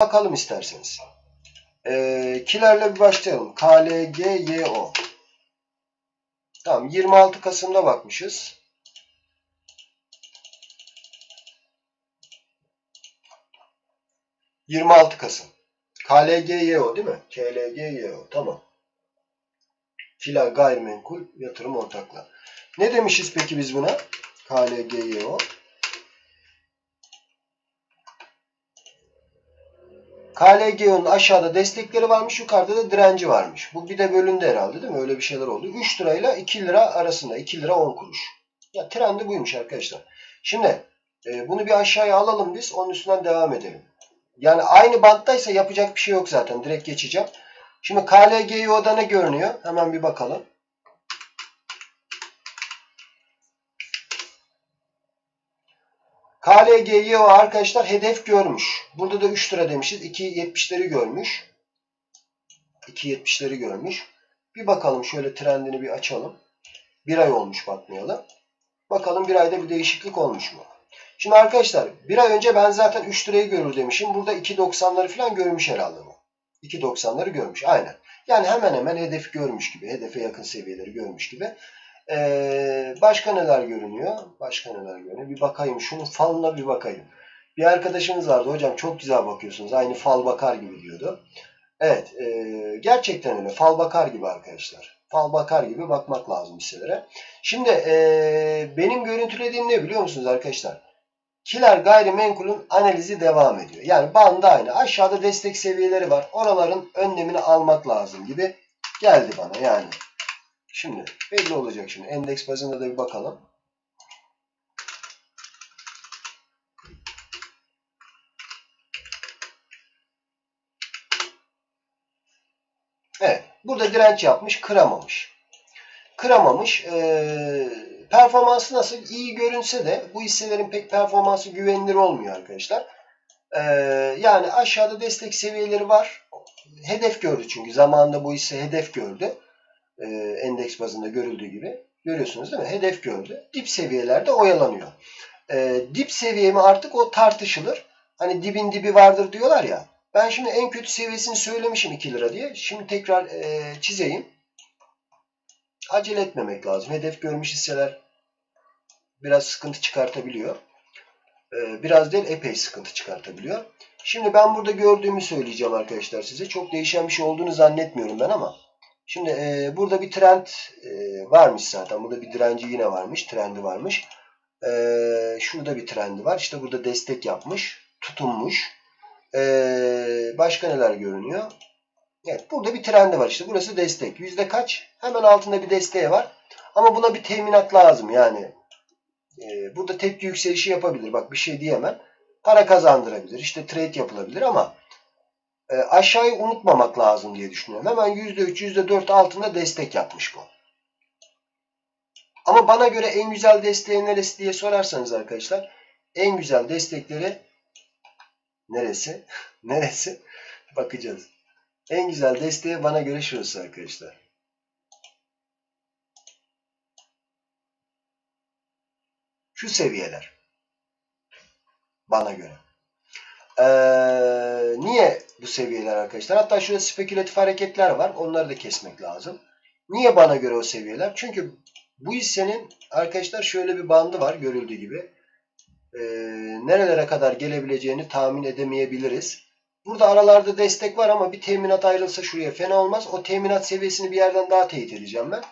bakalım isterseniz. Ee, kilerle bir başlayalım. KLGYO. Tamam 26 Kasım'da bakmışız. ...26 Kasım. KLGYO değil mi? KLGYO. Tamam. Kila gayrimenkul yatırım ortaklığı. Ne demişiz peki biz buna? KLGYO. KLGO'nun aşağıda destekleri varmış, yukarıda da direnci varmış. Bu bir de bölündü herhalde değil mi? Öyle bir şeyler oldu. 3 lirayla 2 lira arasında. 2 lira 10 kuruş. Ya trendi buymuş arkadaşlar. Şimdi e, bunu bir aşağıya alalım biz. Onun üstünden devam edelim. Yani aynı banttaysa yapacak bir şey yok zaten. Direkt geçeceğim. Şimdi KLGO'da ne görünüyor? Hemen bir bakalım. KLGYO arkadaşlar hedef görmüş. Burada da 3 lira demişiz. 2.70'leri görmüş. 2.70'leri görmüş. Bir bakalım şöyle trendini bir açalım. Bir ay olmuş bakmayalım. Bakalım bir ayda bir değişiklik olmuş mu? Şimdi arkadaşlar bir ay önce ben zaten 3 lirayı görür demişim. Burada 2.90'ları falan görmüş herhalde bu. 2.90'ları görmüş. Aynen. Yani hemen hemen hedef görmüş gibi. Hedefe yakın seviyeleri görmüş gibi. Ee, başka neler görünüyor? Başka neler görünüyor? Bir bakayım. Şunun falına bir bakayım. Bir arkadaşımız vardı. Hocam çok güzel bakıyorsunuz. Aynı fal bakar gibi diyordu. Evet. E, gerçekten öyle. Fal bakar gibi arkadaşlar. Fal bakar gibi bakmak lazım hisselere. Şimdi e, benim görüntülediğim ne biliyor musunuz arkadaşlar? Kiler gayrimenkulün analizi devam ediyor. Yani bandı aynı. Aşağıda destek seviyeleri var. Oraların önlemini almak lazım gibi geldi bana yani. Şimdi belli olacak şimdi. Endeks bazında da bir bakalım. Evet. Burada direnç yapmış. Kıramamış. Kıramamış. Ee, performansı nasıl? İyi görünse de bu hisselerin pek performansı güvenilir olmuyor arkadaşlar. Ee, yani aşağıda destek seviyeleri var. Hedef gördü çünkü. Zamanında bu hisse hedef gördü e, endeks bazında görüldüğü gibi. Görüyorsunuz değil mi? Hedef gördü. Dip seviyelerde oyalanıyor. E, dip seviyemi artık o tartışılır. Hani dibin dibi vardır diyorlar ya. Ben şimdi en kötü seviyesini söylemişim 2 lira diye. Şimdi tekrar e, çizeyim. Acele etmemek lazım. Hedef görmüş hisseler biraz sıkıntı çıkartabiliyor. E, biraz değil epey sıkıntı çıkartabiliyor. Şimdi ben burada gördüğümü söyleyeceğim arkadaşlar size. Çok değişen bir şey olduğunu zannetmiyorum ben ama. Şimdi e, burada bir trend e, varmış zaten. Burada bir direnci yine varmış. Trendi varmış. E, şurada bir trendi var. İşte burada destek yapmış. Tutunmuş. E, başka neler görünüyor? Evet burada bir trendi var. İşte burası destek. Yüzde kaç? Hemen altında bir desteği var. Ama buna bir teminat lazım. Yani e, burada tepki yükselişi yapabilir. Bak bir şey diyemem. Para kazandırabilir. İşte trade yapılabilir ama e, aşağıyı unutmamak lazım diye düşünüyorum. Hemen %3, %4 altında destek yapmış bu. Ama bana göre en güzel desteği neresi diye sorarsanız arkadaşlar en güzel destekleri neresi? neresi? Bakacağız. En güzel desteği bana göre şurası arkadaşlar. Şu seviyeler. Bana göre. Ee, niye bu seviyeler arkadaşlar? Hatta şurada spekülatif hareketler var. Onları da kesmek lazım. Niye bana göre o seviyeler? Çünkü bu hissenin arkadaşlar şöyle bir bandı var görüldüğü gibi. Ee, nerelere kadar gelebileceğini tahmin edemeyebiliriz. Burada aralarda destek var ama bir teminat ayrılsa şuraya fena olmaz. O teminat seviyesini bir yerden daha teyit edeceğim ben.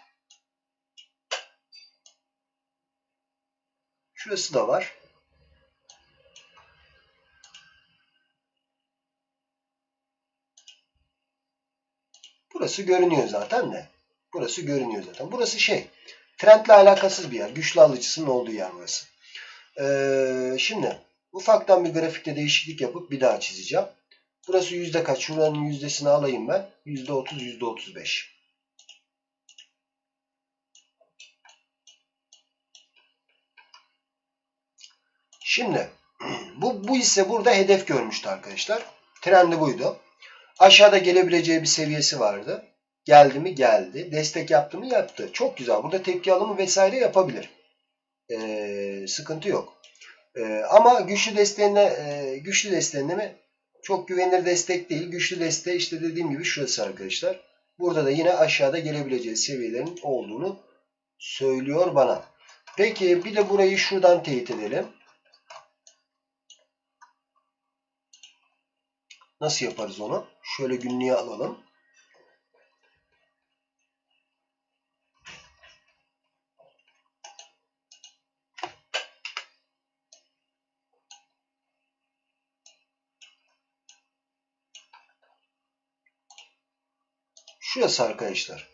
Şurası da var. Burası görünüyor zaten de. Burası görünüyor zaten. Burası şey. Trendle alakasız bir yer. Güçlü alıcısının olduğu yer burası. Ee, şimdi ufaktan bir grafikte değişiklik yapıp bir daha çizeceğim. Burası yüzde kaç? Şuranın yüzdesini alayım ben. Yüzde otuz, yüzde otuz beş. Şimdi bu, bu hisse burada hedef görmüştü arkadaşlar. Trendi buydu. Aşağıda gelebileceği bir seviyesi vardı. Geldi mi? Geldi. Destek yaptı mı? Yaptı. Çok güzel. Burada tepki alımı vesaire yapabilir. Ee, sıkıntı yok. Ee, ama güçlü desteğine e, güçlü desteğine mi? Çok güvenilir destek değil. Güçlü destek işte dediğim gibi şurası arkadaşlar. Burada da yine aşağıda gelebileceği seviyelerin olduğunu söylüyor bana. Peki bir de burayı şuradan teyit edelim. Nasıl yaparız onu? Şöyle günlüğe alalım. Şurası arkadaşlar.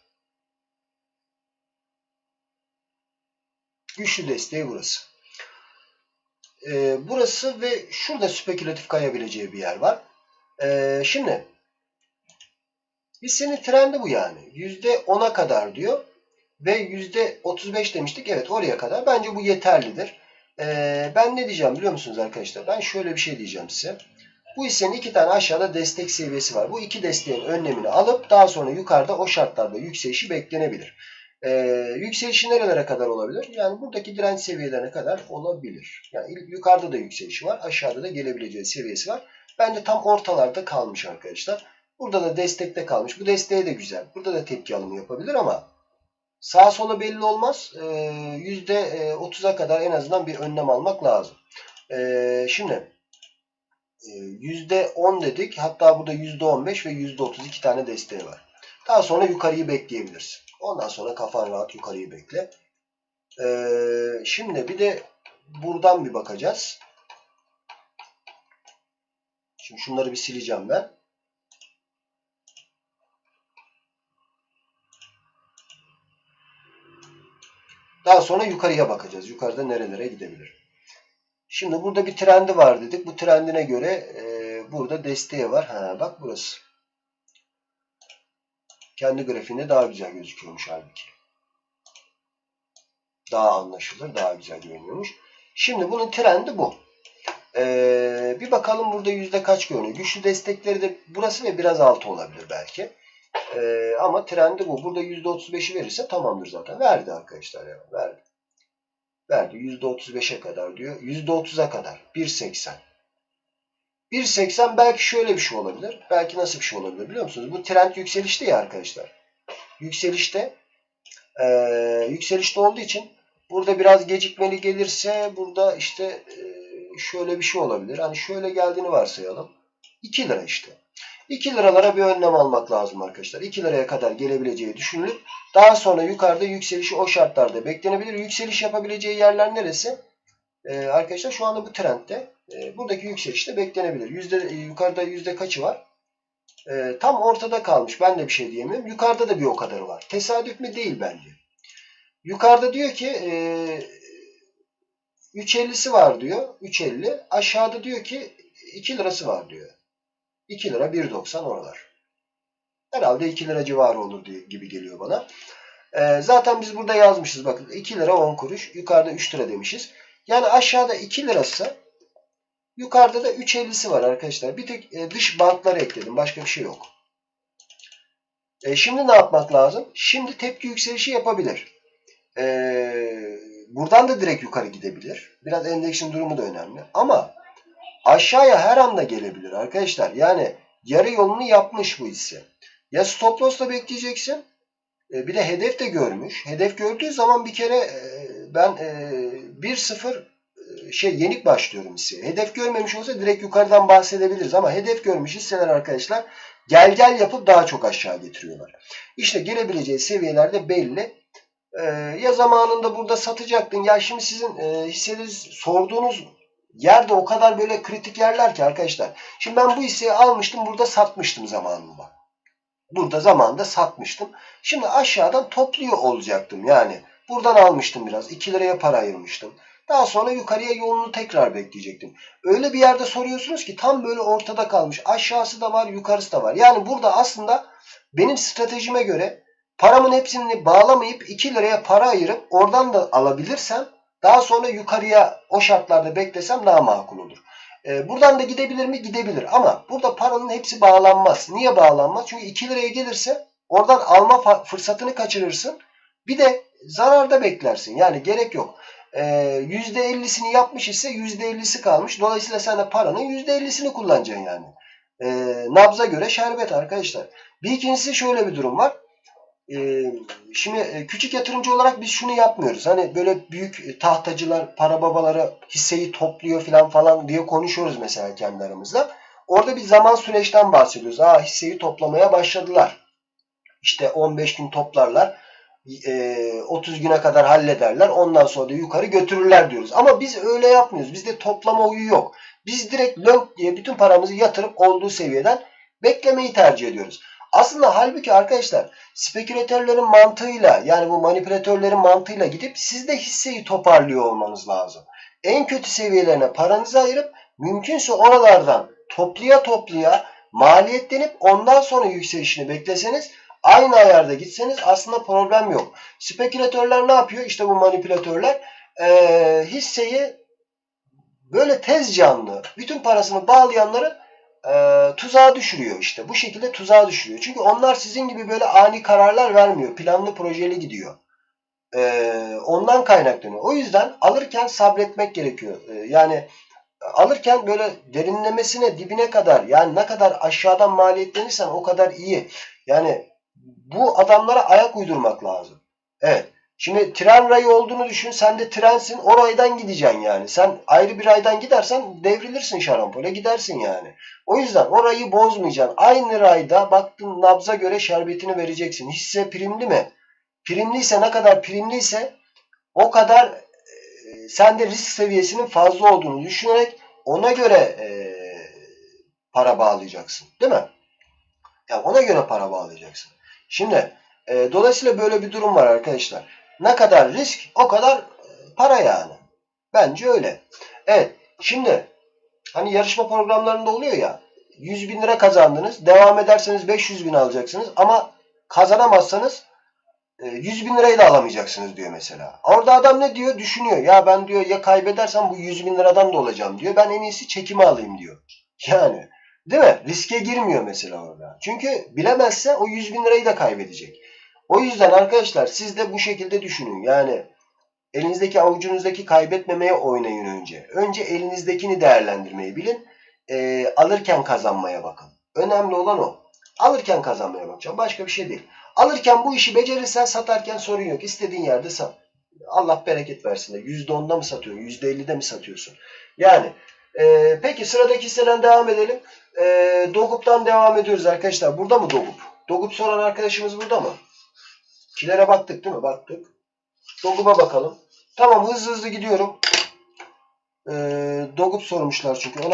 Güçlü desteği burası. Ee, burası ve şurada spekülatif kayabileceği bir yer var. Ee, şimdi hissenin trendi bu yani. %10'a kadar diyor. Ve %35 demiştik. Evet oraya kadar. Bence bu yeterlidir. Ee, ben ne diyeceğim biliyor musunuz arkadaşlar? Ben şöyle bir şey diyeceğim size. Bu hissenin iki tane aşağıda destek seviyesi var. Bu iki desteğin önlemini alıp daha sonra yukarıda o şartlarda yükselişi beklenebilir. Ee, yükselişi nerelere kadar olabilir? Yani buradaki direnç seviyelerine kadar olabilir. Yani yukarıda da yükselişi var. Aşağıda da gelebileceği seviyesi var. Bence tam ortalarda kalmış arkadaşlar. Burada da destekte kalmış. Bu desteğe de güzel. Burada da tepki alımı yapabilir ama sağa sola belli olmaz. Ee, %30'a kadar en azından bir önlem almak lazım. Ee, şimdi %10 dedik. Hatta burada %15 ve %30 iki tane desteği var. Daha sonra yukarıyı bekleyebilirsin. Ondan sonra kafan rahat yukarıyı bekle. Ee, şimdi bir de buradan bir bakacağız. Şimdi şunları bir sileceğim ben. Daha sonra yukarıya bakacağız. Yukarıda nerelere gidebilir. Şimdi burada bir trendi var dedik. Bu trendine göre e, burada desteği var. Ha, bak burası. Kendi grafiğinde daha güzel gözüküyormuş halbuki. Daha anlaşılır, daha güzel görünüyormuş. Şimdi bunun trendi bu. Ee, bir bakalım burada yüzde kaç görünüyor. Güçlü destekleri de burası ve biraz altı olabilir belki. Ee, ama trendi bu. Burada yüzde otuz beşi verirse tamamdır zaten. Verdi arkadaşlar ya. Verdi. Verdi. Yüzde otuz beşe kadar diyor. Yüzde otuza kadar. 1.80. 1.80 belki şöyle bir şey olabilir. Belki nasıl bir şey olabilir biliyor musunuz? Bu trend yükselişte ya arkadaşlar. Yükselişte e, yükselişte olduğu için burada biraz gecikmeli gelirse burada işte e, şöyle bir şey olabilir. Hani şöyle geldiğini varsayalım. 2 lira işte. 2 liralara bir önlem almak lazım arkadaşlar. 2 liraya kadar gelebileceği düşünülür. Daha sonra yukarıda yükselişi o şartlarda beklenebilir. Yükseliş yapabileceği yerler neresi? Ee, arkadaşlar şu anda bu trendde e, buradaki yükseliş de beklenebilir. Yüzde, e, yukarıda yüzde kaçı var? E, tam ortada kalmış. Ben de bir şey diyemiyorum. Yukarıda da bir o kadarı var. Tesadüf mü? Değil bence. Yukarıda diyor ki e, 3.50'si var diyor. 3.50. Aşağıda diyor ki 2 lirası var diyor. 2 lira 1.90 oralar. Herhalde 2 lira civarı olur diye, gibi geliyor bana. E, zaten biz burada yazmışız. Bakın 2 lira 10 kuruş. Yukarıda 3 lira demişiz. Yani aşağıda 2 lirası yukarıda da 3.50'si var arkadaşlar. Bir tek e, dış bantları ekledim. Başka bir şey yok. E, şimdi ne yapmak lazım? Şimdi tepki yükselişi yapabilir. E, buradan da direkt yukarı gidebilir. Biraz endeksin durumu da önemli. Ama aşağıya her anda gelebilir arkadaşlar. Yani yarı yolunu yapmış bu hisse. Ya stop loss'la bekleyeceksin. E, bir de hedef de görmüş. Hedef gördüğü zaman bir kere e, ben e, 1-0 e, şey yenik başlıyorum hisseye. Hedef görmemiş olsa direkt yukarıdan bahsedebiliriz ama hedef görmüş hisseler arkadaşlar gel gel yapıp daha çok aşağı getiriyorlar. İşte gelebileceği seviyelerde belli. Ee, ya zamanında burada satacaktın. Ya şimdi sizin e, hisseniz sorduğunuz yerde o kadar böyle kritik yerler ki arkadaşlar. Şimdi ben bu hisseyi almıştım burada satmıştım zamanında. Burada zamanında satmıştım. Şimdi aşağıdan topluyor olacaktım yani. Buradan almıştım biraz. 2 liraya para ayırmıştım. Daha sonra yukarıya yolunu tekrar bekleyecektim. Öyle bir yerde soruyorsunuz ki tam böyle ortada kalmış. Aşağısı da var, yukarısı da var. Yani burada aslında benim stratejime göre paramın hepsini bağlamayıp 2 liraya para ayırıp oradan da alabilirsem daha sonra yukarıya o şartlarda beklesem daha makul olur. Ee, buradan da gidebilir mi? Gidebilir. Ama burada paranın hepsi bağlanmaz. Niye bağlanmaz? Çünkü 2 liraya gelirse oradan alma fırsatını kaçırırsın. Bir de zararda beklersin. Yani gerek yok. Ee, %50'sini yapmış ise %50'si kalmış. Dolayısıyla sen de paranın %50'sini kullanacaksın yani. e, nabza göre şerbet arkadaşlar. Bir ikincisi şöyle bir durum var. E, şimdi e, küçük yatırımcı olarak biz şunu yapmıyoruz. Hani böyle büyük e, tahtacılar, para babaları hisseyi topluyor falan falan diye konuşuyoruz mesela kendi aramızda. Orada bir zaman süreçten bahsediyoruz. Aa hisseyi toplamaya başladılar. İşte 15 gün toplarlar. e, 30 güne kadar hallederler. Ondan sonra da yukarı götürürler diyoruz. Ama biz öyle yapmıyoruz. Bizde toplama huyu yok. Biz direkt lönk diye bütün paramızı yatırıp olduğu seviyeden beklemeyi tercih ediyoruz. Aslında halbuki arkadaşlar spekülatörlerin mantığıyla yani bu manipülatörlerin mantığıyla gidip siz de hisseyi toparlıyor olmanız lazım. En kötü seviyelerine paranızı ayırıp mümkünse oralardan toplaya toplaya maliyetlenip ondan sonra yükselişini bekleseniz aynı ayarda gitseniz aslında problem yok. Spekülatörler ne yapıyor? İşte bu manipülatörler ee, hisseyi böyle tez canlı bütün parasını bağlayanları e, tuzağa düşürüyor işte. Bu şekilde tuzağa düşürüyor. Çünkü onlar sizin gibi böyle ani kararlar vermiyor. Planlı projeli gidiyor. E, ondan kaynaklanıyor. O yüzden alırken sabretmek gerekiyor. E, yani alırken böyle derinlemesine dibine kadar yani ne kadar aşağıdan maliyetlenirsen o kadar iyi. Yani bu adamlara ayak uydurmak lazım. Evet. Şimdi tren rayı olduğunu düşün. Sen de trensin. O raydan gideceksin yani. Sen ayrı bir raydan gidersen devrilirsin şarampole gidersin yani. O yüzden o rayı bozmayacaksın. Aynı rayda baktın nabza göre şerbetini vereceksin. Hisse primli mi? Primliyse ne kadar primliyse o kadar e, sen de risk seviyesinin fazla olduğunu düşünerek ona göre e, para bağlayacaksın. Değil mi? Yani ona göre para bağlayacaksın. Şimdi e, dolayısıyla böyle bir durum var arkadaşlar. Ne kadar risk o kadar e, para yani. Bence öyle. Evet. Şimdi hani yarışma programlarında oluyor ya 100 bin lira kazandınız. Devam ederseniz 500 bin alacaksınız. Ama kazanamazsanız e, 100 bin lirayı da alamayacaksınız diyor mesela. Orada adam ne diyor? Düşünüyor. Ya ben diyor ya kaybedersem bu 100 bin liradan da olacağım diyor. Ben en iyisi çekimi alayım diyor. Yani değil mi? Riske girmiyor mesela orada. Çünkü bilemezse o 100 bin lirayı da kaybedecek. O yüzden arkadaşlar siz de bu şekilde düşünün. Yani elinizdeki avucunuzdaki kaybetmemeye oynayın önce. Önce elinizdekini değerlendirmeyi bilin. E, alırken kazanmaya bakın. Önemli olan o. Alırken kazanmaya bakacağım. Başka bir şey değil. Alırken bu işi becerirsen satarken sorun yok. İstediğin yerde sat. Allah bereket versin de. %10'da mı satıyorsun? %50'de mi satıyorsun? Yani e, peki sıradaki hisseden devam edelim. E, Dogup'tan devam ediyoruz arkadaşlar. Burada mı Dogup? Dogup soran arkadaşımız burada mı? Kilere baktık değil mi? Baktık. Dogup'a bakalım. Tamam hızlı hızlı gidiyorum. Ee, Dogup sormuşlar çünkü. Ona